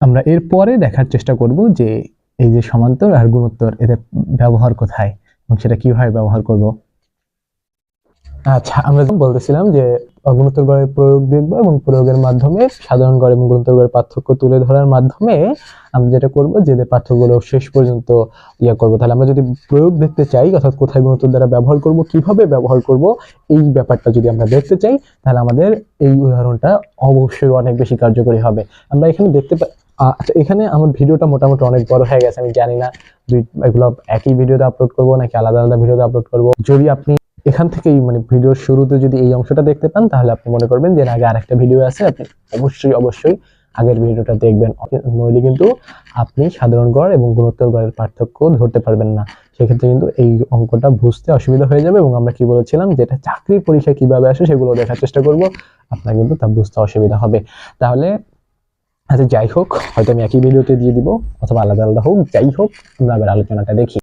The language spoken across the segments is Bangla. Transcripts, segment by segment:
আমরা এরপরে দেখার চেষ্টা করব যে এই যে সমান্তর আর গুণোত্তর এদের ব্যবহার কোথায় এবং সেটা কীভাবে ব্যবহার করব। আচ্ছা আমরা বলতেছিলাম যে গুণোত্তর গড়ের প্রয়োগ দেখব এবং প্রয়োগের মাধ্যমে সাধারণ গড় এবং গুণোত্তর গড়ের পার্থক্য তুলে ধরার মাধ্যমে আমরা যেটা করব যে পার্থক্যগুলো শেষ পর্যন্ত ইয়া করব। তাহলে আমরা যদি প্রয়োগ দেখতে চাই, অর্থাৎ কোথায় গুণোত্তর দ্বারা ব্যবহার করব, কীভাবে ব্যবহার করব, এই ব্যাপারটা যদি আমরা দেখতে চাই, তাহলে আমাদের এই উদাহরণটা অবশ্যই অনেক বেশি কার্যকরী হবে। আমরা এখানে দেখতে পা আ- আচ্ছা এখানে আমার ভিডিওটা মোটামুটি অনেক বড় হয়ে গেছে, আমি জানি না, দুই, এগুলো একই ভিডিওতে আপলোড করব নাকি আলাদা আলাদা ভিডিওতে আপলোড করব? যদি আপনি এখান থেকেই মানে ভিডিওর শুরুতে যদি এই অংশটা দেখতে পান, তাহলে আপনি মনে করবেন যে আগে আরেকটা ভিডিও আছে, আপনি অবশ্যই অবশ্যই আগের ভিডিওটা দেখবেন। নইলে কিন্তু আপনি সাধারণ গড় এবং গুণোত্তর গড়ের পার্থক্য ধরতে পারবেন না। সেক্ষেত্রে কিন্তু এই অঙ্কটা বুঝতে অসুবিধা হয়ে যাবে এবং আমরা কি বলেছিলাম যেটা চাকরির পরীক্ষা কীভাবে আসে সেগুলো দেখার চেষ্টা করব, আপনার কিন্তু তা বুঝতে অসুবিধা হবে। তাহলে আচ্ছা যাই হোক, হয়তো আমি একই ভিডিওতে দিয়ে দিব, অথবা আলাদা আলাদা হোক, যাই হোক, আমরা আবার আলোচনাটা দেখি।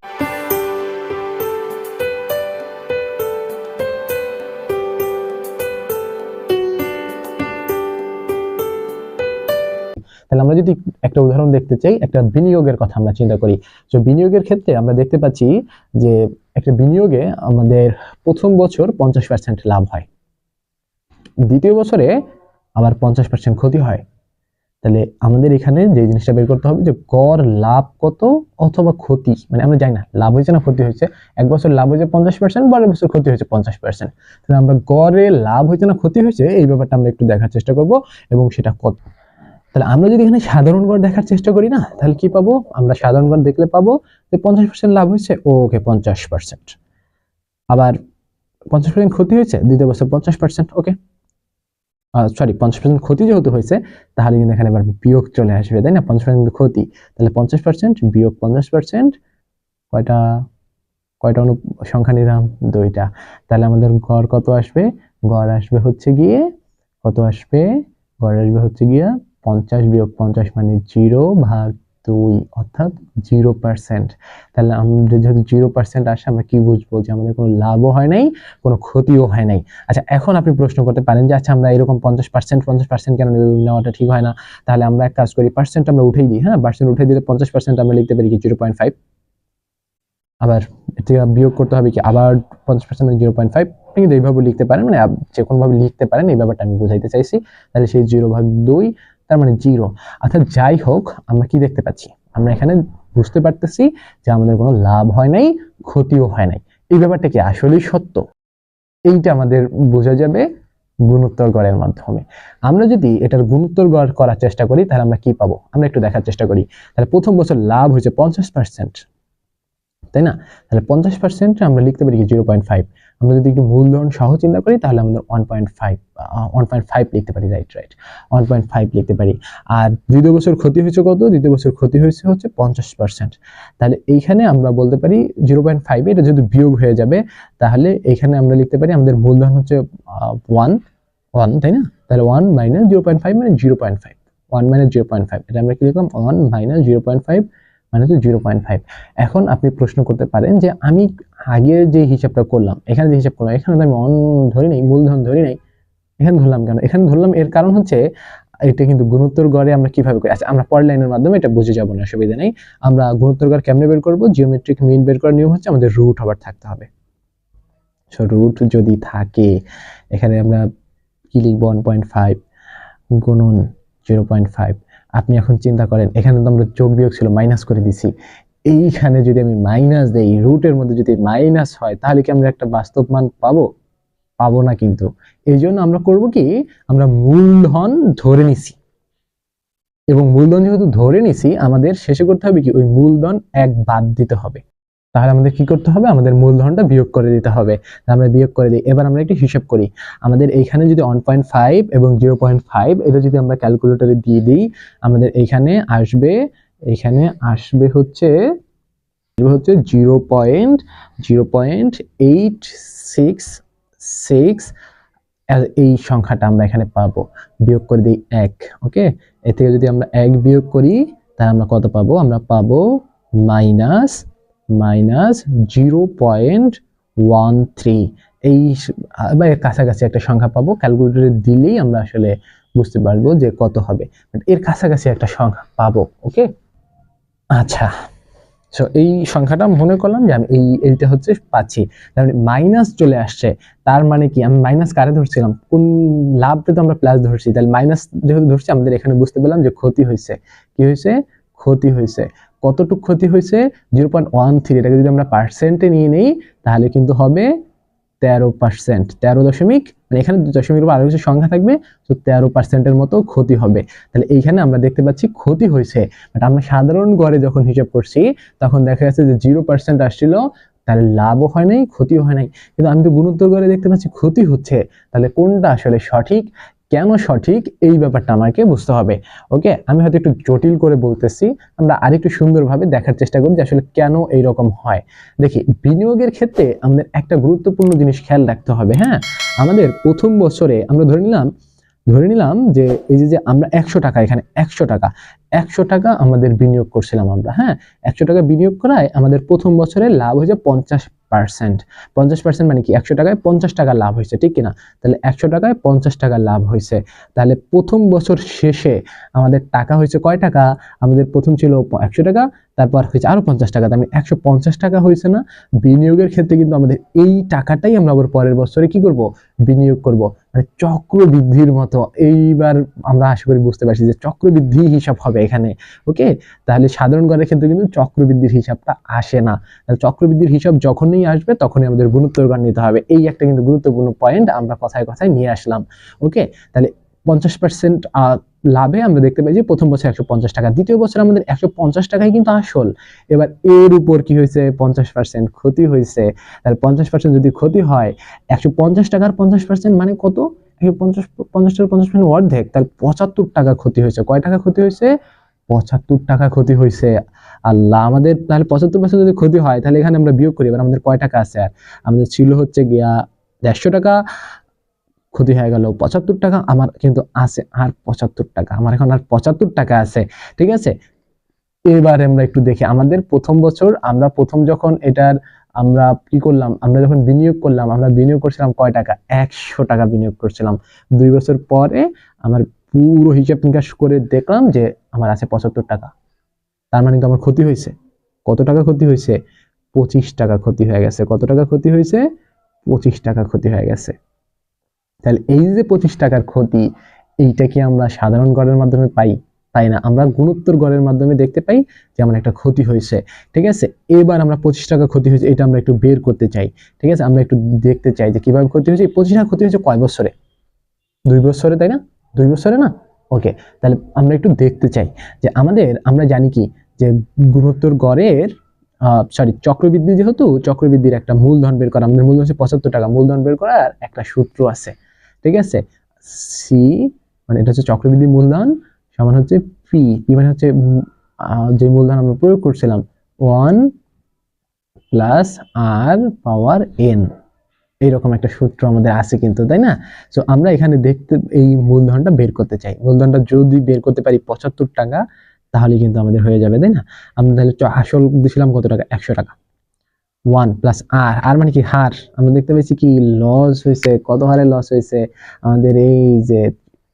তাহলে আমরা যদি একটা উদাহরণ দেখতে চাই, একটা বিনিয়োগের কথা আমরা চিন্তা করি। তো বিনিয়োগের ক্ষেত্রে আমরা দেখতে পাচ্ছি যে একটা বিনিয়োগে আমাদের প্রথম বছর পঞ্চাশ পার্সেন্ট লাভ হয়। দ্বিতীয় বছরে আবার পঞ্চাশ পার্সেন্ট ক্ষতি হয়। তাহলে আমাদের এখানে যে জিনিসটা বের করতে হবে যে কর লাভ কত অথবা ক্ষতি? মানে আমরা জানি না, লাভ হয়েছে না ক্ষতি হয়েছে। এক বছর লাভ হয়েছে পঞ্চাশ পার্সেন্ট পরের বছর ক্ষতি হয়েছে পঞ্চাশ পার্সেন্ট তাহলে আমরা গড়ে লাভ হয়েছে না ক্ষতি হয়েছে, এই ব্যাপারটা আমরা একটু দেখার চেষ্টা করব এবং সেটা কত তাহলে আমরা যদি এখানে সাধারণ গড় দেখার চেষ্টা করি না, তাহলে কি পাবো? আমরা সাধারণ গড় দেখলে পাবো যে পঞ্চাশ পার্সেন্ট লাভ হয়েছে ওকে পঞ্চাশ পার্সেন্ট আবার পঞ্চাশ পার্সেন্ট ক্ষতি হয়েছে, দ্বিতীয় বছর পঞ্চাশ পার্সেন্ট ওকে। সরি পঞ্চাশ পার্সেন্ট ক্ষতি যেহেতু হয়েছে, তাহলে কিন্তু এখানে এবার বিয়োগ চলে আসবে, তাই না? পঞ্চাশ পার্সেন্ট ক্ষতি। তাহলে পঞ্চাশ পার্সেন্ট বিয়োগ পঞ্চাশ পার্সেন্ট কয়টা? কয়টা অনু সংখ্যা নিলাম? দুইটা। তাহলে আমাদের গড় কত আসবে? গড় আসবে হচ্ছে গিয়ে, কত আসবে? গড় আসবে হচ্ছে গিয়ে পঞ্চাশ বিয়োগ পঞ্চাশ মানে জিরো ভাগ দুই অর্থাৎ জিরো পার্সেন্ট। তাহলে আমাদের যেহেতু জিরো পার্সেন্ট আসে, আমরা কি বুঝব যে আমাদের কোনো লাভও হয় নাই, কোনো ক্ষতিও হয় নাই? আচ্ছা এখন আপনি প্রশ্ন করতে পারেন যে আচ্ছা আমরা এরকম পঞ্চাশ পার্সেন্ট পঞ্চাশ পার্সেন্ট কেন নেওয়াটা ঠিক হয় না। তাহলে আমরা এক কাজ করি, পার্সেন্ট আমরা উঠেই দিই হ্যাঁ? পার্সেন্ট উঠে দিলে পঞ্চাশ পার্সেন্ট আমরা লিখতে পারি কি জিরো পয়েন্ট ফাইভ? আবার থেকে বিয়োগ করতে হবে কি? আবার পঞ্চাশ পার্সেন্ট জিরো পয়েন্ট ফাইভ? আপনি কিন্তু এইভাবে লিখতে পারেন মানে যে কোনোভাবে লিখতে পারেন, এই ব্যাপারটা আমি বুঝাইতে চাইছি। তাহলে সেই জিরো ভাগ দুই তার মানে জিরো অর্থাৎ যাই হোক, আমরা কি দেখতে পাচ্ছি? আমরা এখানে বুঝতে পারতেছি যে আমাদের কোনো লাভ হয় নাই, ক্ষতিও হয় নাই। এই ব্যাপারটা কি আসলেই সত্য? এইটা আমাদের বোঝা যাবে গুণোত্তর গড়ের মাধ্যমে। আমরা যদি এটার গুণোত্তর গড় করার চেষ্টা করি, তাহলে আমরা কি পাবো? আমরা একটু দেখার চেষ্টা করি। তাহলে প্রথম বছর লাভ হয়েছে পঞ্চাশ পার্সেন্ট তাই না? তাহলে পঞ্চাশ পার্সেন্ট আমরা লিখতে পারি জিরো পয়েন্ট ফাইভ আমরা যদি একটু মূলধন সহ চিন্তা করি, তাহলে আমাদের one point five one point five লিখতে পারি right right one point five লিখতে পারি। আর দ্বিতীয় বছর ক্ষতি হয়েছে কত? দ্বিতীয় বছর ক্ষতি হয়েছে হচ্ছে পঞ্চাশ পার্সেন্ট তাহলে এইখানে আমরা বলতে পারি জিরো পয়েন্ট ফাইভ এটা যদি বিয়োগ হয়ে যাবে, তাহলে এখানে আমরা লিখতে পারি আমাদের মূলধন হচ্ছে ওয়ান ওয়ান তাই না? তাহলে one minus zero point five মানে zero point five one minus zero point five এটা আমরা কি লিখলাম? One minus zero point five মানে হচ্ছে জিরো পয়েন্ট ফাইভ এখন আপনি প্রশ্ন করতে পারেন যে আমি আগের যে হিসাবটা করলাম, এখানে যে হিসাব করলাম, এখানে আমি অন ধরি নাই, মূলধন ধরি নাই, এখানে ধরলাম কেন? এখানে ধরলাম এর কারণ হচ্ছে এটা কিন্তু গুণোত্তর গড়ে আমরা কীভাবে করি? আচ্ছা আমরা পরের লাইনের মাধ্যমে এটা বুঝে যাব না, অসুবিধা নেই। আমরা গুণোত্তর গড় কেমনে বের করব? জিওমেট্রিক মিন বের করার নিয়ম হচ্ছে আমাদের রুট আবার থাকতে হবে। সো রুট যদি থাকে, এখানে আমরা কি লিখব? ওয়ান পয়েন্ট ফাইভ গুণন জিরো পয়েন্ট ফাইভ আপনি এখন চিন্তা করেন, এখানে তো আমরা যোগ বিয়োগ ছিল মাইনাস করে দিছি। এইখানে যদি আমি মাইনাস দেই রুটের মধ্যে যদি মাইনাস হয়, তাহলে কি আমরা একটা বাস্তব মান পাবো? পাবো না কিন্তু। এই জন্য আমরা করব কি, আমরা মূলধন ধরে নিছি। এবং মূলধন যেহেতু ধরে নিছি, আমাদের শেষে করতে হবে কি, ওই মূলধন এক বাদ দিতে হবে। তাহলে আমাদের কি করতে হবে? আমাদের মূলধনটা বিয়োগ করে দিতে হবে। আমরা বিয়োগ করে দিই। এবার আমরা একটু হিসাব করি। আমাদের এইখানে যদি ওয়ান পয়েন্ট ফাইভ এবং জিরো পয়েন্ট ফাইভ এটা যদি আমরা ক্যালকুলেটরে দিয়ে দিই, আমাদের এইখানে আসবে এইখানে আসবে হচ্ছে হচ্ছে zero point zero point eight six six এই সংখ্যাটা আমরা এখানে পাবো। বিয়োগ করে দিই এক, ওকে? এ থেকে যদি আমরা এক বিয়োগ করি, তাহলে আমরা কত পাবো? আমরা পাবো minus minus zero point one three. এই কাছাকাছি একটা সংখ্যা পাবো, ক্যালকুলেটরে দিলেই আমরা আসলে বুঝতে পারব যে কত হবে। But এর কাছাকাছি একটা সংখ্যা পাবো, ওকে? আচ্ছা সো এই সংখ্যাটা মনে করলাম যে আমি এই, এইটা হচ্ছে পাচ্ছি। তার মানে মাইনাস চলে আসছে, তার মানে কি? আমি মাইনাস কারে ধরছিলাম? কোন লাভটা তো আমরা প্লাস ধরছি, তাহলে মাইনাস যেহেতু ধরছি, আমাদের এখানে বুঝতে পেলাম যে ক্ষতি হয়েছে। কি হয়েছে? ক্ষতি হয়েছে। কতটুকু ক্ষতি হয়েছে? জিরো পয়েন্ট ওয়ান থ্রি এটাকে যদি আমরা পার্সেন্টে নিয়ে নিই, তাহলে কিন্তু হবে তেরো পার্সেন্ট তেরো দশমিক মানে এখানে দশমিকের উপর আরও কিছু সংখ্যা থাকবে, তো তেরো পার্সেন্টের মতো ক্ষতি হবে। তাহলে এইখানে আমরা দেখতে পাচ্ছি ক্ষতি হয়েছে বাট আমরা সাধারণ গড়ে যখন হিসাব করছি, তখন দেখা যাচ্ছে যে জিরো পার্সেন্ট আসছিল, তাহলে লাভও হয় নাই, ক্ষতিও হয় নাই। কিন্তু আমি তো গুণোত্তর গড়ে দেখতে পাচ্ছি ক্ষতি হচ্ছে, তাহলে কোনটা আসলে সঠিক? কেন সঠিক? এই ব্যাপারটা আমাকে বুঝতে হবে। ওকে? আমি হয়তো একটু জটিল করে বলতেছি। আমরা আরেকটু সুন্দরভাবে দেখার চেষ্টা করি যে আসলে কেন এই রকম হয়। দেখি, বিনিয়োগের ক্ষেত্রে আমাদের একটা গুরুত্বপূর্ণ জিনিস খেয়াল রাখতে হবে হ্যাঁ? আমাদের প্রথম বছরে আমরা ধরে নিলাম ধরে নিলাম যে এই যে আমরা একশো টাকা, এখানে একশো টাকা একশো টাকা আমাদের বিনিয়োগ করছিলাম আমরা হ্যাঁ? একশো টাকা বিনিয়োগ করায় আমাদের প্রথম বছরে লাভ হয়েছে পঞ্চাশ পার্সেন্ট পঞ্চাশ পার্সেন্ট মানে কি? একশো টাকায় পঞ্চাশ টাকা লাভ হয়েছে, ঠিক কিনা? তাহলে একশো টাকায় পঞ্চাশ টাকা লাভ হয়েছে। তাহলে প্রথম বছর শেষে আমাদের টাকা হয়েছে কয় টাকা? আমাদের প্রথম ছিল একশো টাকা, তারপর হয়েছে আরও পঞ্চাশ টাকা। তার মানে একশো পঞ্চাশ টাকা হয়েছে না? বিনিয়োগের ক্ষেত্রে কিন্তু আমাদের এই টাকাটাই আমরা আবার পরের বছরে কি করব? বিনিয়োগ করব। মানে চক্রবৃদ্ধির মতো। এইবার আমরা আশা করি বুঝতে পারছি যে চক্রবৃদ্ধি হিসাব হবে এখানে, ওকে? তাহলে সাধারণ গড়ের ক্ষেত্রে কিন্তু চক্রবৃদ্ধির হিসাবটা আসে না। তাহলে চক্রবৃদ্ধির হিসাব যখনই আসবে, তখনই আমাদের গুণোত্তর গড় নিতে হবে। এই একটা কিন্তু গুরুত্বপূর্ণ পয়েন্ট আমরা কথায় কথায় নিয়ে আসলাম ওকে তাহলে পঞ্চাশ লাভে আমরা দেখতে পাই যে প্রথম বছর একশো পঞ্চাশ টাকা, দ্বিতীয় বছর আমাদের একশো পঞ্চাশ টাকাই কিন্তু আসল। এবার এর উপর কি হয়েছে? পঞ্চাশ পার্সেন্ট ক্ষতি হয়েছে। তাহলে পঞ্চাশ পার্সেন্ট যদি ক্ষতি হয়, একশো পঞ্চাশ টাকার পঞ্চাশ পার্সেন্ট মানে কত? একশো পঞ্চাশ পঞ্চাশ টাকার পঞ্চাশ পার্সেন্ট অর্ধেক। তাহলে পঁচাত্তর টাকা ক্ষতি হয়েছে। কয় টাকা ক্ষতি হয়েছে? পঁচাত্তর টাকা ক্ষতি হয়েছে আল্লাহ, আমাদের তাহলে পঁচাত্তর পার্সেন্ট যদি ক্ষতি হয়, তাহলে এখানে আমরা বিয়োগ করি, এবার আমাদের কয় টাকা আছে? আর আমাদের ছিল হচ্ছে গিয়া দেড়শো টাকা ক্ষতি হয়ে গেল, পঁচাত্তর টাকা আমার কিন্তু আছে, আর পঁচাত্তর টাকা, আমার এখন আর পঁচাত্তর টাকা আছে, ঠিক আছে? এবার আমরা একটু দেখি, আমাদের প্রথম বছর আমরা প্রথম যখন এটার আমরা কি করলাম, আমরা যখন বিনিয়োগ করলাম, আমরা বিনিয়োগ করছিলাম কয় টাকা? একশো টাকা বিনিয়োগ করছিলাম। দুই বছর পরে আমার পুরো হিসাব নিকাশ করে দেখলাম যে আমার আছে পঁচাত্তর টাকা। তার মানে কিন্তু আমার ক্ষতি হয়েছে। কত টাকা ক্ষতি হয়েছে? পঁচিশ টাকা ক্ষতি হয়ে গেছে। কত টাকা ক্ষতি হয়েছে? পঁচিশ টাকা ক্ষতি হয়ে গেছে। তাহলে এই যে পঁচিশ টাকার ক্ষতি, এইটা কি আমরা সাধারণ গড়ের মাধ্যমে পাই? পাই না? আমরা গুণোত্তর গড়ের মাধ্যমে দেখতে পাই যে আমার একটা ক্ষতি হয়েছে। ঠিক আছে? এবার আমরা পঁচিশ টাকা ক্ষতি হয়েছে, এটা আমরা একটু বের করতে চাই। ঠিক আছে? আমরা একটু দেখতে চাই যে কীভাবে ক্ষতি হয়েছে। পঁচিশ টাকা ক্ষতি হয়েছে কয় বছরে? দুই বছরে, তাই না? দুই বছরে না? ওকে তাহলে আমরা একটু দেখতে চাই যে আমাদের, আমরা জানি কি যে গুণোত্তর গড়ের সরি চক্রবৃদ্ধি যেহেতু, চক্রবৃদ্ধির একটা মূলধন বের করা, আমাদের মূলধন হচ্ছে পঁচাত্তর টাকা, মূলধন বের করার একটা সূত্র আছে। ঠিক আছে? সি মানে এটা হচ্ছে চক্রবৃদ্ধি মূলধন, সমান হচ্ছে পি পি মানে হচ্ছে যে মূলধন আমরা প্রয়োগ করছিলাম one plus r power n এইরকম একটা সূত্র আমাদের আছে কিন্তু, তাই না? সো আমরা এখানে দেখতে, এই মূলধনটা বের করতে চাই। মূলধনটা যদি বের করতে পারি পঁচাত্তর টাকা, তাহলে কিন্তু আমাদের হয়ে যাবে, তাই না? আমরা তাহলে আসল দিছিলাম কত টাকা? একশো টাকা। ওয়ান প্লাস আর আর মানে কি? হার। আমরা দেখতে পেয়েছি কি? লস হয়েছে। কত হারে লস হয়েছে? আমাদের এই যে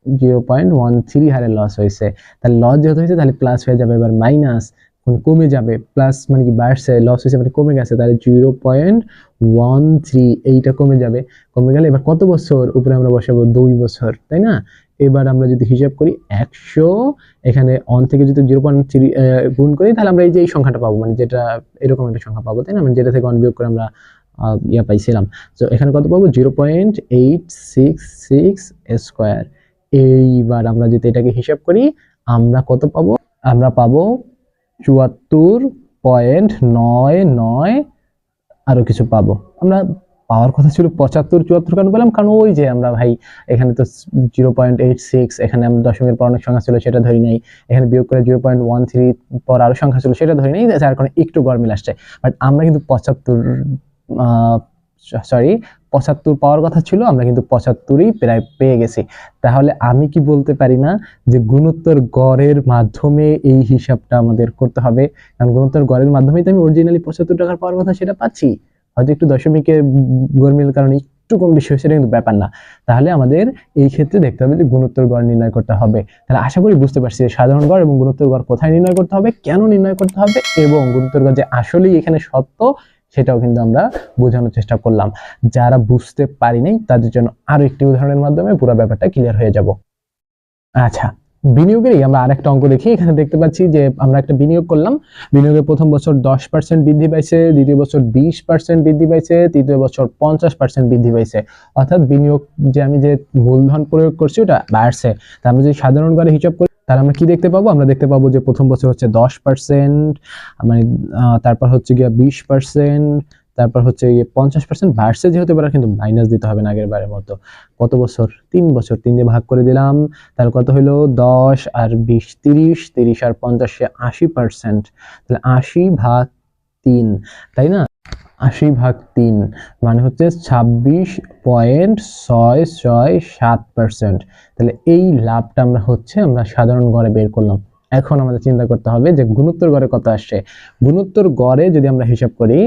জিরো পয়েন্ট ওয়ান থ্রি হারে লস হয়েছে। তাহলে লস যেহেতু হয়েছে, তাহলে প্লাস হয়ে যাবে। এবার মাইনাস কমে যাবে প্লাস মানে কি বাড়ছে লস হয়েছে মানে কমে গেছে, তাহলে জিরো পয়েন্ট ওয়ান থ্রি এইটা কমে যাবে। কমে গেলে এবার কত বছর উপরে আমরা বসাবো? দুই বছর, তাই না? এবার আমরা যদি হিসাব করি একশো, এখানে অন থেকে যদি জিরো পয়েন্ট থ্রি গুণ করি, তাহলে আমরা এই যে এই সংখ্যাটা পাবো মানে যেটা এরকম একটা সংখ্যা পাবো, তাই না? মানে যেটা থেকে অন বিয়োগ করে আমরা ইয়া পাইছিলাম। তো এখানে কত পাবো? Zero point eight six six square এইবার আমরা যদি এটাকে হিসাব করি, আমরা কত পাবো? আমরা পাবো চুয়াত্তর পয়েন্ট নয় নয় আরও কিছু পাবো। আমরা পাওয়ার কথা ছিল পঁচাত্তর, চুয়াত্তর কেন বললাম কারণ ওই যে আমরা ভাই, এখানে তো জিরো পয়েন্ট এইট সিক্স এখানে আমরা দশমিকের পর অনেক সংখ্যা ছিল, সেটা ধরি নাই। এখানে বিয়োগ করে জিরো পয়েন্ট ওয়ান থ্রি পর আরও সংখ্যা ছিল, সেটা ধরি নাই, যার কারণে একটু গরমিল আসছে। বাট আমরা কিন্তু পঁচাত্তর সরি পঁচাত্তর পাওয়ার কথা ছিল, আমরা কিন্তু পঁচাত্তরই প্রায় পেয়ে গেছি। তাহলে আমি কি বলতে পারি না যে গুণোত্তর গড়ের মাধ্যমে এই হিসাবটা আমাদের করতে হবে? কারণ গুণোত্তর গড়ের মাধ্যমেই তো আমি অরিজিনালি পঁচাত্তর টাকার পাওয়ার কথা সেটা পাচ্ছি। হয়তো একটু দশমিকের গরমিল কারণে একটু কম বেশি এটা কিন্তু ব্যাপার না। তাহলে আমাদের এই ক্ষেত্রে দেখতে হবে যে গুণোত্তর গড় নির্ণয় করতে হবে। তাহলে আশা করি বুঝতে পারছি যে সাধারণ গড় এবং গুণোত্তর গড় কোথায় নির্ণয় করতে হবে, কেন নির্ণয় করতে হবে এবং গুণোত্তর গড় যে আসলেই এখানে সত্য সেটাও কিন্তু আমরা বোঝানোর চেষ্টা করলাম। যারা বুঝতে পারি নাই তাদের জন্য আরও একটি উদাহরণের মাধ্যমে পুরো ব্যাপারটা ক্লিয়ার হয়ে যাব। আচ্ছা বিনিয়োগেরই আমরা আরেকটা অঙ্ক দেখি। এখানে দেখতে পাচ্ছি যে আমরা একটা বিনিয়োগ করলাম। বিনিয়োগের প্রথম বছর দশ পার্সেন্ট বৃদ্ধি পাইছে, দ্বিতীয় বছর বিশ পার্সেন্ট বৃদ্ধি পাইছে, তৃতীয় বছর পঞ্চাশ পার্সেন্ট বৃদ্ধি পাইছে। অর্থাৎ বিনিয়োগ যে আমি যে মূলধন প্রয়োগ করছি, ওটা বাড়ছে। তা আমরা যদি সাধারণ করে হিসাব করি, তাহলে আমরা কি দেখতে পাবো? আমরা দেখতে পাবো যে প্রথম বছর হচ্ছে দশ পার্সেন্ট মানে তারপর হচ্ছে গিয়ে বিশ পার্সেন্ট তারপর হচ্ছে গিয়ে পঞ্চাশ পার্সেন্ট বাড়ছে যেহেতু এবার কিন্তু মাইনাস দিতে হবে না আগের বারের মতো। কত বছর? তিন বছর। তিন দিয়ে ভাগ করে দিলাম, তাহলে কত হলো দশ আর বিশ, তিরিশ তিরিশ আর পঞ্চাশে আশি পার্সেন্ট তাহলে আশি ভাগ তিন, তাই না? আশি ভাগ তিন মানে হচ্ছে ছাব্বিশ পয়েন্ট ছয় ছয় সাত পার্সেন্ট তাহলে এই লাভটা আমরা হচ্ছে আমরা সাধারণ গড়ে বের করলাম। এখন আমাদের চিন্তা করতে হবে যে গুণোত্তর গড়ে কত আসছে। গুণোত্তর গড়ে যদি আমরা হিসাব করি,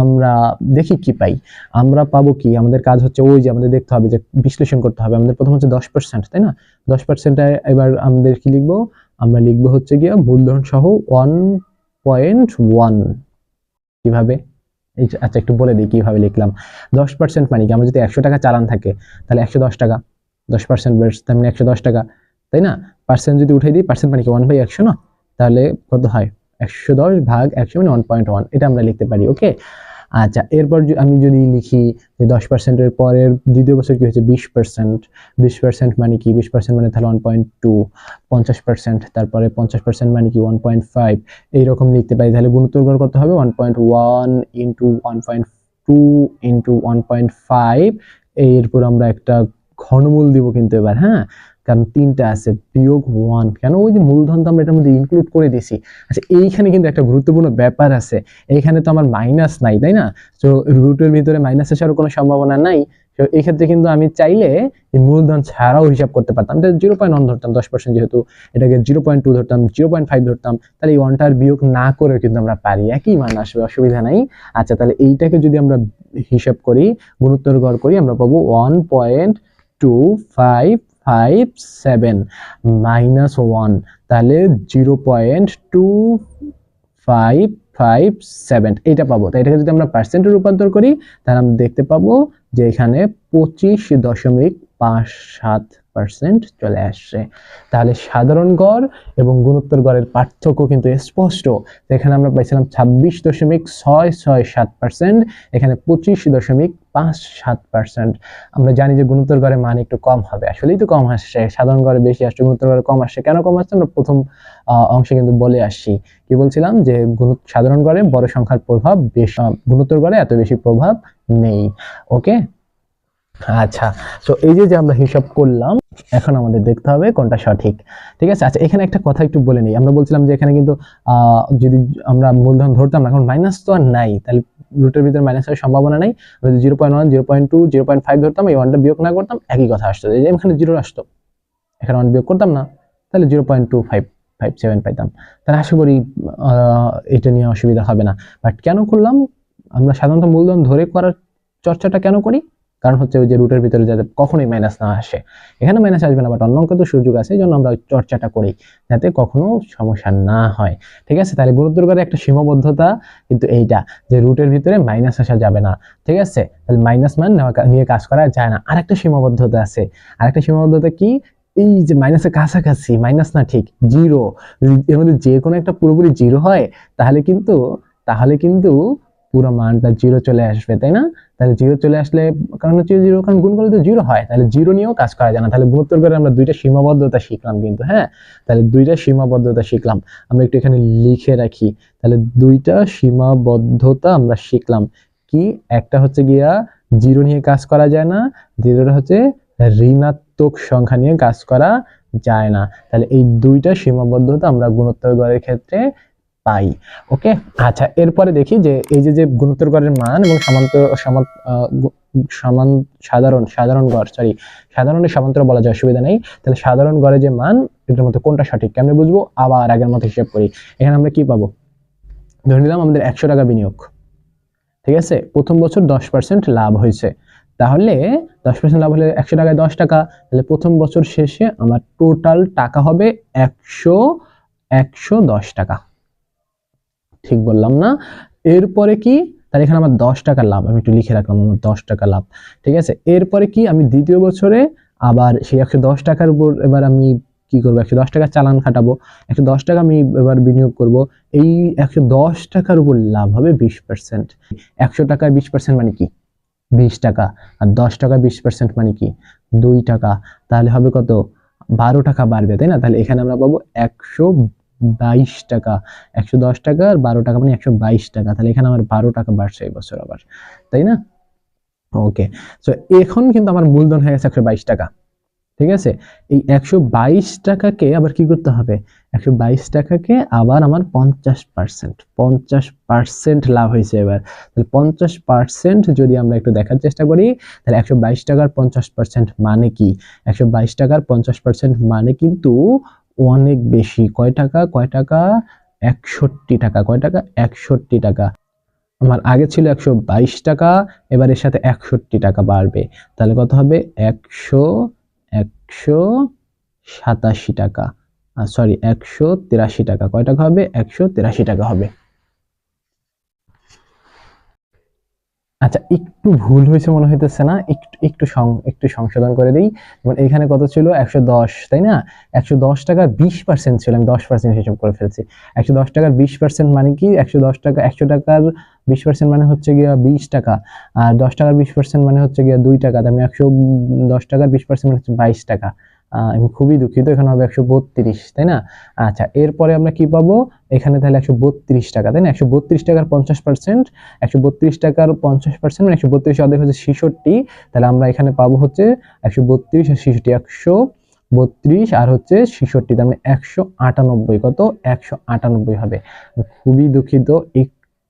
আমরা দেখি কি পাই। আমরা পাবো কি? আমাদের কাজ হচ্ছে ওই যে আমাদের দেখতে হবে যে বিশ্লেষণ করতে হবে। আমাদের প্রথম হচ্ছে দশ পার্সেন্ট তাই না? দশ পার্সেন্টে এবার আমাদের কি লিখব? আমরা লিখব হচ্ছে গিয়ে মূলধন সহ ওয়ান পয়েন্ট ওয়ান কীভাবে? আচ্ছা একটু বলে দিই কীভাবে লিখলাম। দশ পার্সেন্ট মানে কি? আমার যদি একশো টাকা চালান থাকে, তাহলে একশো দশ টাকা। দশ পার্সেন্ট বেড়েছে, তার মানে একশো দশ টাকা। তাই না? পার্সেন্ট যদি উঠাই দিই পার্সেন্ট মানে কি? ওয়ান বাই একশো না? তাহলে কত হয়? একশো দশ ভাগ একশো মানে ওয়ান পয়েন্ট ওয়ান এটা আমরা লিখতে পারি ওকে আচ্ছা এরপর আমি যদি লিখি যে দশ পার্সেন্টের পরের দ্বিতীয় বছর কি হয়েছে? বিশ পার্সেন্ট বিশ পার্সেন্ট মানে কি? বিশ পার্সেন্ট মানে তাহলে ওয়ান পয়েন্ট টু পঞ্চাশ পার্সেন্ট তারপরে পঞ্চাশ পার্সেন্ট মানে কি? ওয়ান পয়েন্ট ফাইভ এইরকম লিখতে পারি, তাহলে গুণোত্তর কত হবে? One point one into one point two into one point five এরপর আমরা একটা ঘনমূল দিব কিন্তু এবার হ্যাঁ? কারণ তিনটা আছে, বিয়োগ ওয়ান কেন? ওই যে মূলধন তো আমরা এটার মধ্যে ইনক্লুড করে দিয়েছি। আচ্ছা এইখানে কিন্তু একটা গুরুত্বপূর্ণ ব্যাপার আছে। এইখানে তো আমার মাইনাস নাই, তাই না? তো রুটের ভিতরে মাইনাস আসারও কোনো সম্ভাবনা নাই। তো এই ক্ষেত্রে কিন্তু আমি চাইলে মূলধন ছাড়াও হিসাব করতে পারতাম। এটা জিরো পয়েন্ট ওয়ান ধরতাম, দশ পার্সেন্ট যেহেতু। এটাকে জিরো পয়েন্ট টু ধরতাম জিরো পয়েন্ট ফাইভ ধরতাম। তাহলে এই ওয়ানটার বিয়োগ না করে কিন্তু আমরা পারি। একই মান আসবে, অসুবিধা নাই। আচ্ছা তাহলে এইটাকে যদি আমরা হিসাব করি, গুণোত্তর গড় করি, আমরা পাবো one point two five five seven minus one তাহলে zero point two five five seven এইটা পাবো। তাই এটাকে যদি আমরা পার্সেন্টে রূপান্তর করি, তাহলে আমরা দেখতে পাবো যে এখানে পঁচিশ দশমিক পাঁচ সাত পার্সেন্ট চলে আসছে। তাহলে সাধারণ গড় এবং গুণোত্তর গড়ের পার্থক্য কিন্তু স্পষ্ট। এখানে আমরা পাইছিলাম ছাব্বিশ দশমিক ছয় ছয় সাত পার্সেন্ট এখানে পঁচিশ দশমিক পাঁচ সাত পার্সেন্ট আমরা জানি যে গুণোত্তর গড়ের মান একটু কম হবে। আসলেই তো কম আসছে। সাধারণ গড়ে বেশি আসছে, গুণোত্তর গড়ে কম আসছে। কেন কম আসছে? আমরা প্রথম অংশে কিন্তু বলে আসছি। কি বলছিলাম? যে সাধারণ গড়ে বড় সংখ্যার প্রভাব বেশ গুণোত্তর গড়ে এত বেশি প্রভাব নেই। ওকে? আচ্ছা। তো এই যে আমরা হিসাব করলাম, এখন আমাদের দেখতে হবে কোনটা সঠিক। ঠিক আছে? আচ্ছা এখানে একটা কথা একটু বলে নিই। আমরা বলছিলাম যে এখানে কিন্তু যদি আমরা মূলধন ধরতাম না এখন মাইনাস তো আর নাই। তাহলে রুটের ভিতরে মাইনাস হওয়ার সম্ভাবনা নাই। যদি zero point one zero point two zero point five ধরতাম, এই ওয়ানটা বিয়োগ না করতাম, একই কথা আসতো। যে এখানে জিরো আসতো। এখানে ওয়ান বিয়োগ করতাম না, তাহলে zero point two five five seven পাইতাম। তাহলে আশা করি এটা নিয়ে অসুবিধা হবে না। বাট কেন করলাম? আমরা সাধারণত মূলধন ধরে করার চর্চাটা কেন করি? কারণ হচ্ছে ওই যে রুটের ভিতরে যাতে কখনোই মাইনাস না আসে। এখানে মাইনাস আসবে না বাট অন্য অঙ্কে তো সুযোগ আছে এই জন্য আমরা চর্চাটা করি, যাতে কখনো সমস্যা না হয়। ঠিক আছে? তাহলে গুরুত্বর করে একটা সীমাবদ্ধতা কিন্তু এইটা, যে রুটের ভিতরে মাইনাস আসা যাবে না। ঠিক আছে? তাহলে মাইনাস মান নিয়ে কাজ করা যায় না। আরেকটা সীমাবদ্ধতা আছে। আরেকটা সীমাবদ্ধতা কি? এই যে মাইনাসের কাছাকাছি মাইনাস না ঠিক জিরো এর মধ্যে যে কোনো একটা পুরোপুরি জিরো হয়, তাহলে কিন্তু তাহলে কিন্তু পুরো মানটা জিরো চলে আসবে, তাই না? তাহলে জিরো চলে আসলে কারণ হচ্ছে জিরো কারণ গুণ করলে তো জিরো হয়, তাহলে জিরো নিয়েও কাজ করা যায় না। তাহলে গুণোত্তর করে আমরা দুইটা সীমাবদ্ধতা শিখলাম কিন্তু হ্যাঁ? তাহলে দুইটা সীমাবদ্ধতা শিখলাম। আমরা একটু এখানে লিখে রাখি। তাহলে দুইটা সীমাবদ্ধতা আমরা শিখলাম কি? একটা হচ্ছে গিয়া জিরো নিয়ে কাজ করা যায় না, দ্বিতীয়টা হচ্ছে ঋণাত্মক সংখ্যা নিয়ে কাজ করা যায় না। তাহলে এই দুইটা সীমাবদ্ধতা আমরা গুণোত্তর গড়ের ক্ষেত্রে পাই। ওকে? আচ্ছা এরপরে দেখি যে এই যে যে গুণোত্তর গড়ের মান এবং সমান্ত সমান, সাধারণ সাধারণ গড় সরি সাধারণের সমান্তর বলা যায়, অসুবিধা নেই। তাহলে সাধারণ গড়ে যে মান, এটার মধ্যে কোনটা সঠিক, কেমনে বুঝব? আবার আগের মতো হিসাব করি। এখানে আমরা কি পাবো? ধরে নিলাম আমাদের একশো টাকা বিনিয়োগ। ঠিক আছে? প্রথম বছর দশ পার্সেন্ট লাভ হয়েছে। তাহলে দশ পার্সেন্ট লাভ হলে একশো টাকায় দশ টাকা। তাহলে প্রথম বছর শেষে আমার টোটাল টাকা হবে একশো একশো দশ টাকা। ঠিক বললাম না। এরপরে কি? তাহলে এখানে আমার দশ টাকা লাভ, আমি একটু লিখে রাখলাম আমার দশ টাকা লাভ, ঠিক আছে? এরপরে কি? আমি দ্বিতীয় বছরে আবার সেই একশো দশ টাকার উপর এবার আমি কি করব? একশো দশ টাকা চালান খাটাবো, একশো দশ টাকা আমি এবার বিনিয়োগ করব। এই একশো দশ টাকার উপর লাভ হবে বিশ পার্সেন্ট একশো টাকায় বিশ পার্সেন্ট মানে কি? বিশ টাকা। আর দশ টাকা বিশ পার্সেন্ট মানে কি? দুই টাকা। তাহলে হবে কত? বারো টাকা বাড়বে, তাই না? তাহলে এখানে আমরা পাবো একশো বাইশ টাকা, একশো দশ টাকা আর বারো টাকা মানে একশো বাইশ টাকা। তাহলে এখানে আমার বারো টাকা বাড়ছে এই বছর আবার, তাই না? ওকে সো এখন কিন্তু আমার মূলধন হয়ে গেছে একশো বাইশ টাকা, ঠিক আছে? এই একশো বাইশ টাকাকে আবার কি করতে হবে? একশো বাইশ টাকাকে আবার আমার পঞ্চাশ পার্সেন্ট পঞ্চাশ পার্সেন্ট লাভ হয়েছে এবার। তাহলে পঞ্চাশ পার্সেন্ট যদি আমরা একটু দেখার চেষ্টা করি, তাহলে একশো বাইশ টাকার পঞ্চাশ পার্সেন্ট মানে কি? একশো বাইশ টাকার পঞ্চাশ পার্সেন্ট মানে কিন্তু অনেক বেশি। কয় টাকা? কয় টাকা? একষট্টি টাকা। কয় টাকা? একষট্টি টাকা। আমার আগে ছিল একশো বাইশ টাকা, এবার এর সাথে একষট্টি টাকা বাড়বে। তাহলে কত হবে? একশো একশো সাতাশি টাকা। সরি একশো তিরাশি টাকা। কয় টাকা হবে? একশো তিরাশি টাকা হবে। আচ্ছা একটু ভুল হয়েছে মনে হইতেছে না, একটু একটু একটু সংশোধন করে দিই। যেমন এখানে কত ছিল? একশো দশ, তাই না? একশো দশ টাকার বিশ পার্সেন্ট ছিল, আমি দশ পার্সেন্ট হিসাব করে ফেলছি। একশো দশ টাকার বিশ পার্সেন্ট মানে কি? একশো দশ টাকা, একশো টাকার বিশ পার্সেন্ট মানে হচ্ছে গিয়া বিশ টাকা, আর দশ টাকার বিশ পার্সেন্ট মানে হচ্ছে গিয়া দুই টাকা, তার মানে একশো দশ টাকার বিশ পার্সেন্ট মানে হচ্ছে বাইশ টাকা। আমি খুবই দুঃখিত, এখানে হবে একশো বত্রিশ, তাই না? আচ্ছা এরপরে আমরা কি পাবো? এখানে তাহলে একশো বত্রিশ টাকা, তাই না? একশো বত্রিশ টাকার পঞ্চাশ পার্সেন্ট একশো বত্রিশ টাকার পঞ্চাশ পার্সেন্ট মানে একশো বত্রিশ অর্ধেক হচ্ছে ছেষট্টি, তাহলে আমরা এখানে পাবো হচ্ছে একশো বত্রিশ আর ছেষট্টি, একশো বত্রিশ আর হচ্ছে ছেষট্টি, তার মানে একশো আটানব্বই, কত? একশো আটানব্বই হবে। খুবই দুঃখিত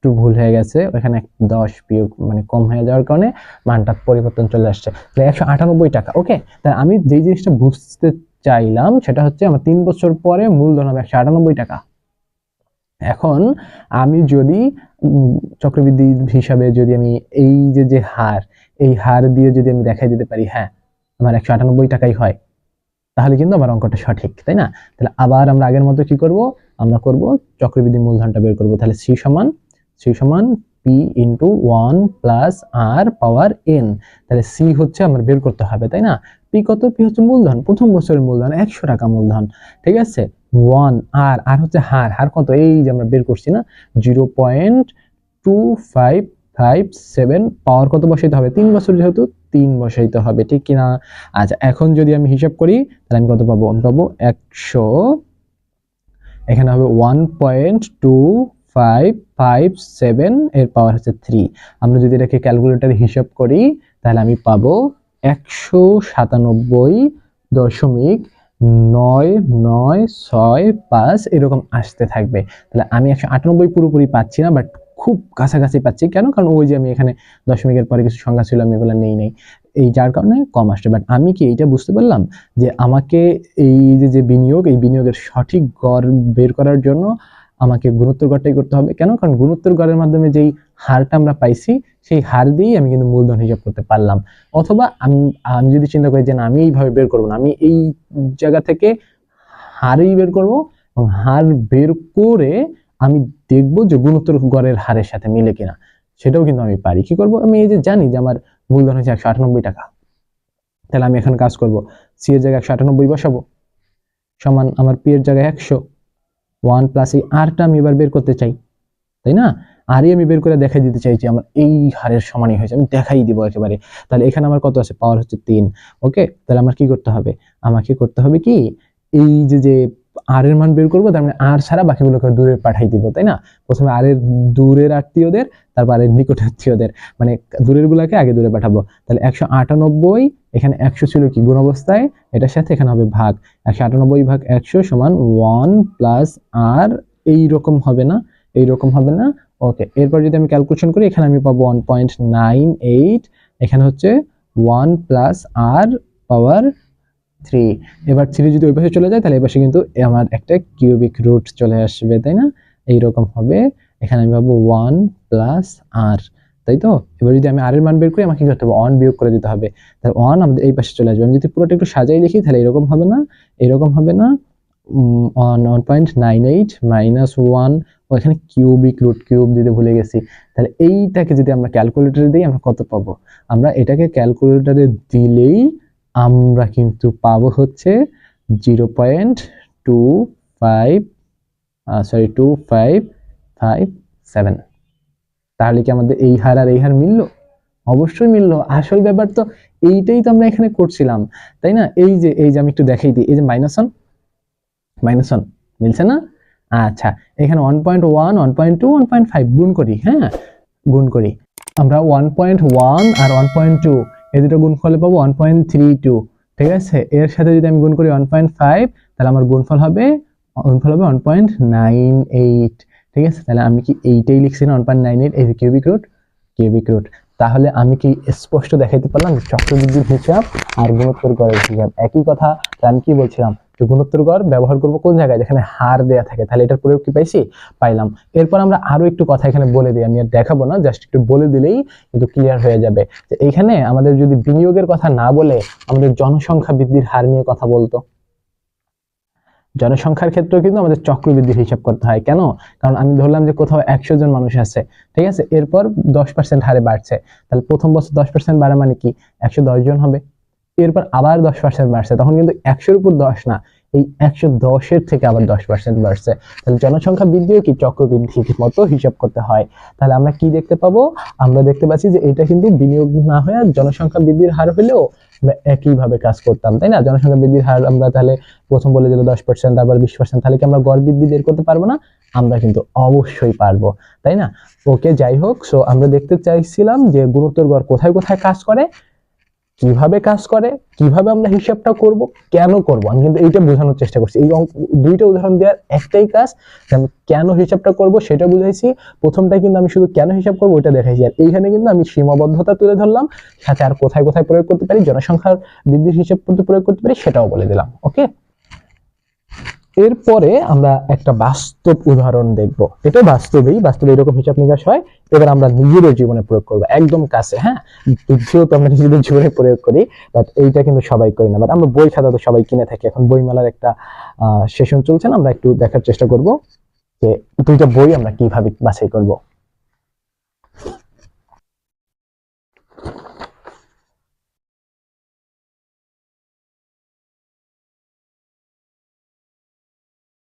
একটু ভুল হয়ে গেছে ওখানে দশ বিয়োগ মানে কম হয়ে যাওয়ার কারণে মানটা পরিবর্তন চলে আসছে। একশো আটানব্বই টাকা ওকে তাহলে আমি যেই জিনিসটা বুঝতে চাইলাম, সেটা হচ্ছে আমার তিন বছর পরে মূলধন হবে একশো আটানব্বই টাকা। এখন আমি যদি চক্রবৃদ্ধি হিসাবে যদি আমি এই যে যে হার, এই হার দিয়ে যদি আমি দেখাই দিতে পারি হ্যাঁ আমার একশো আটানব্বই টাকাই হয়, তাহলে কিন্তু আমার অঙ্কটা সঠিক, তাই না? তাহলে আবার আমরা আগের মতো কি করব? আমরা করব চক্রবৃদ্ধি মূলধনটা বের করব, তাহলে সি সমান সি সমান P into one plus r power n তাহলে সি হচ্ছে আমার বের করতে হবে, তাই না? পি কত? পি হচ্ছে মূলধন। প্রথম বছরের মূলধন একশো টাকা মূলধন। ঠিক আছে? ওয়ান আর আর হচ্ছে হার। হার কত? এই যে আমরা বের করছি না? Zero point two five five seven power কত বসাইতে হবে? তিন বছর যেহেতু, তিন বসাইতে হবে, ঠিক কিনা? আচ্ছা এখন যদি আমি হিসাব করি, তাহলে আমি কত পাবো? আমি পাবো একশো। এখানে হবে one point two five five seven এর পাওয়ার হচ্ছে থ্রি আমরা যদি এটাকে ক্যালকুলেটারে হিসাব করি, তাহলে আমি পাবো একশো সাতানব্বই দশমিক নয় নয় ছয় পাঁচ এরকম আসতে থাকবে। তাহলে আমি একশো আটানব্বই পুরোপুরি পাচ্ছি না বাট খুব কাছাকাছি পাচ্ছি। কেন? কারণ ওই যে আমি এখানে দশমিকের পরে কিছু সংখ্যা ছিল, আমি এগুলো নেই নেই। এই যার কারণে কম আসছে। বাট আমি কি এইটা বুঝতে পারলাম? যে আমাকে এই যে যে বিনিয়োগ, এই বিনিয়োগের সঠিক গড় বের করার জন্য আমাকে গুণোত্তর গড়টাই করতে হবে। কেন? কারণ গুণোত্তর গড়ের মাধ্যমে যেই হারটা আমরা পাইছি, সেই হার দিয়েই আমি কিন্তু মূলধন হিসাব করতে পারলাম। অথবা আমি আমি যদি চিন্তা করি যে না, আমি এইভাবে বের করব না, আমি এই জায়গা থেকে হারই বের করব এবং হার বের করে আমি দেখব যে গুণোত্তর গড়ের হারের সাথে মিলে কিনা, সেটাও কিন্তু আমি পারি। কি করব? আমি এই যে জানি যে আমার মূলধন হচ্ছে একশো আটানব্বই টাকা। তাহলে আমি এখন কাজ করব। সি এর জায়গায় একশো আটানব্বই বসাবো। সমান আমার পি এর জায়গায় একশো। ওয়ান প্লাস এই আরটা আমি এবার বের করতে চাই, তাই না? আরই আমি বের করে দেখাই দিতে চাইছি, আমার এই হারের সমানই হয়েছে, আমি দেখাই দিব একেবারে। তাহলে এখানে আমার কত আছে? পাওয়ার হচ্ছে তিন ওকে তাহলে আমার কি করতে হবে? আমাকে করতে হবে কি? এই যে যে আর এর মান বের করব, তার মানে আর ছাড়া বাকিগুলোকে দূরে পাঠাই দিব, তাই না? প্রথমে আর এর দূরের আত্মীয়দের, তারপর আর এর নিকট আত্মীয়দের মানে দূরের গুলাকে আগে দূরে পাঠাবো। তাহলে একশো আটানব্বই এখানে একশো ছিল কি? গুণ অবস্থায় এটার সাথে এখানে হবে ভাগ। একশো আটানব্বই ভাগ একশো সমান ওয়ান প্লাস আর এইরকম হবে না এইরকম হবে না। ওকে, এরপর যদি আমি ক্যালকুলেশন করি, এখানে আমি পাবো ওয়ান পয়েন্ট নাইন এইট এখানে হচ্ছে one plus r power three. এবার থ্রি যদি ওই পাশে চলে যায়, তাহলে এই পাশে কিন্তু আমার একটা কিউবিক রুট চলে আসবে, তাই না? এইরকম হবে। এখানে আমি পাবো ওয়ান প্লাস আর। তাই তো এবার যদি আমি আর এর মান বের করি, আমাকে কি করতে হবে? অন বিয়োগ করে দিতে হবে। তাহলে অন আমাদের এই পাশে চলে আসবে। আমি যদি পুরোটা একটু সাজাই লিখি তাহলে এরকম হবে না, এরকম হবে না। One point nine eight minus one ওখানে কিউবিক রুট কিউব দিতে ভুলে গেছি। তাহলে এইটাকে যদি আমরা ক্যালকুলেটরে দিই, আমরা কত পাবো? আমরা এটাকে ক্যালকুলেটরে দিলেই আমরা কিন্তু পাবো হচ্ছে zero point two five sorry two five five seven তাহলে কি আমাদের এই হার আর এই হার মিললো? অবশ্যই মিললো। আসল ব্যাপার তো এইটাই তো আমরা এখানে করছিলাম, তাই না? এই যে এই যে আমি একটু দেখাই দিই। এই যে মাইনাস ওয়ান মাইনাস ওয়ান মিলছে না? আচ্ছা এখানে one point one one point two one point five গুণ করি হ্যাঁ? গুণ করি। আমরা ওয়ান পয়েন্ট ওয়ান আর ওয়ান পয়েন্ট টু এই দুটো গুণ করলে পাবো ওয়ান পয়েন্ট থ্রি টু ঠিক আছে? এর সাথে যদি আমি গুণ করি ওয়ান পয়েন্ট ফাইভ তাহলে আমার গুণফল হবে গুণফল হবে ওয়ান পয়েন্ট নাইন এইট ঠিক আছে? তাহলে আমি কি এইটাই লিখছি না? ওয়ান পয়েন্ট নাইন এইট এই কিউবিক রুট কিউবিক রুট তাহলে আমি কি স্পষ্ট দেখাইতে পারলাম? চক্রবৃদ্ধির হিসাব আর গুণোত্তর গড়ের হিসাব। একই কথা আমি কি বলছিলাম? গুণোত্তর গড় ব্যবহার করব কোন জায়গায়? যেখানে হার দেয়া থাকে। তাহলে এটার প্রয়োগ কি পাইছি? পাইলাম। এরপর আমরা আরও একটু কথা এখানে বলে দিই। আমি আর দেখাবো না জাস্ট একটু বলে দিলেই কিন্তু ক্লিয়ার হয়ে যাবে। যে এইখানে আমাদের যদি বিনিয়োগের কথা না বলে আমাদের জনসংখ্যা বৃদ্ধির হার নিয়ে কথা বলতো। জনসংখ্যার ক্ষেত্রেও কিন্তু আমাদের চক্রবৃদ্ধির হিসাব করতে হয়। কেন? কারণ আমি ধরলাম যে কোথাও একশো জন মানুষ আছে, ঠিক আছে? এরপর দশ পার্সেন্ট হারে বাড়ছে। তাহলে প্রথম বছর দশ পার্সেন্ট বাড়া মানে কি? একশো দশ জন হবে। এরপর আবার দশ পার্সেন্ট বাড়ছে। তখন কিন্তু একশোর উপর দশ না এই একশো দশের থেকে আবার দশ পার্সেন্ট বাড়ছে। তাহলে জনসংখ্যা বৃদ্ধিও কি চক্রবৃদ্ধির মতো হিসাব করতে হয়? তাহলে আমরা কি দেখতে পাবো? আমরা দেখতে পাচ্ছি যে এটা কিন্তু বিনিয়োগ না হয়ে জনসংখ্যা বৃদ্ধির হার হলেও একইভাবে কাজ করতাম, তাই না? জনসংখ্যা বৃদ্ধির হার আমরা তাহলে প্রথম বলে দিল দশ পার্সেন্ট আবার বিশ পার্সেন্ট তাহলে কি আমরা গড় বৃদ্ধি বের করতে পারব না? আমরা কিন্তু অবশ্যই পারব, তাই না? ওকে, যাই হোক সো আমরা দেখতে চাইছিলাম যে গুরুত্বর গড় কোথায় কোথায় কাজ করে? কীভাবে কাজ করে, কীভাবে আমরা হিসাবটা করব, কেন করব? আমি কিন্তু এইটা বোঝানোর চেষ্টা করছি। এই দুইটা উদাহরণ দেওয়ার একটাই কাজ আমি কেন হিসাবটা করব সেটা বুঝাইছি। প্রথমটা কিন্তু আমি শুধু কেন হিসাব করব ওইটা দেখাইছি। আর এইখানে কিন্তু আমি সীমাবদ্ধতা তুলে ধরলাম, সাথে আর কোথায় কোথায় প্রয়োগ করতে পারি, জনসংখ্যার বৃদ্ধির হিসাব প্রয়োগ করতে পারি, সেটাও বলে দিলাম। ওকে এরপরে আমরা একটা বাস্তব উদাহরণ দেখব। এটা বাস্তবেই, বাস্তবে এরকম হিসাব নিকাশ হয়। এবার আমরা নিজেদের জীবনে প্রয়োগ করব। একদম কাছে হ্যাঁ? বুদ্ধিও তো আমরা নিজেদের জীবনে প্রয়োগ করি বাট এইটা কিন্তু সবাই করি না। বাট আমরা বই খাতা তো সবাই কিনে থাকি। এখন বইমেলার একটা সেশন চলছে না, আমরা একটু দেখার চেষ্টা করব যে দুইটা বই আমরা কীভাবে বাছাই করব।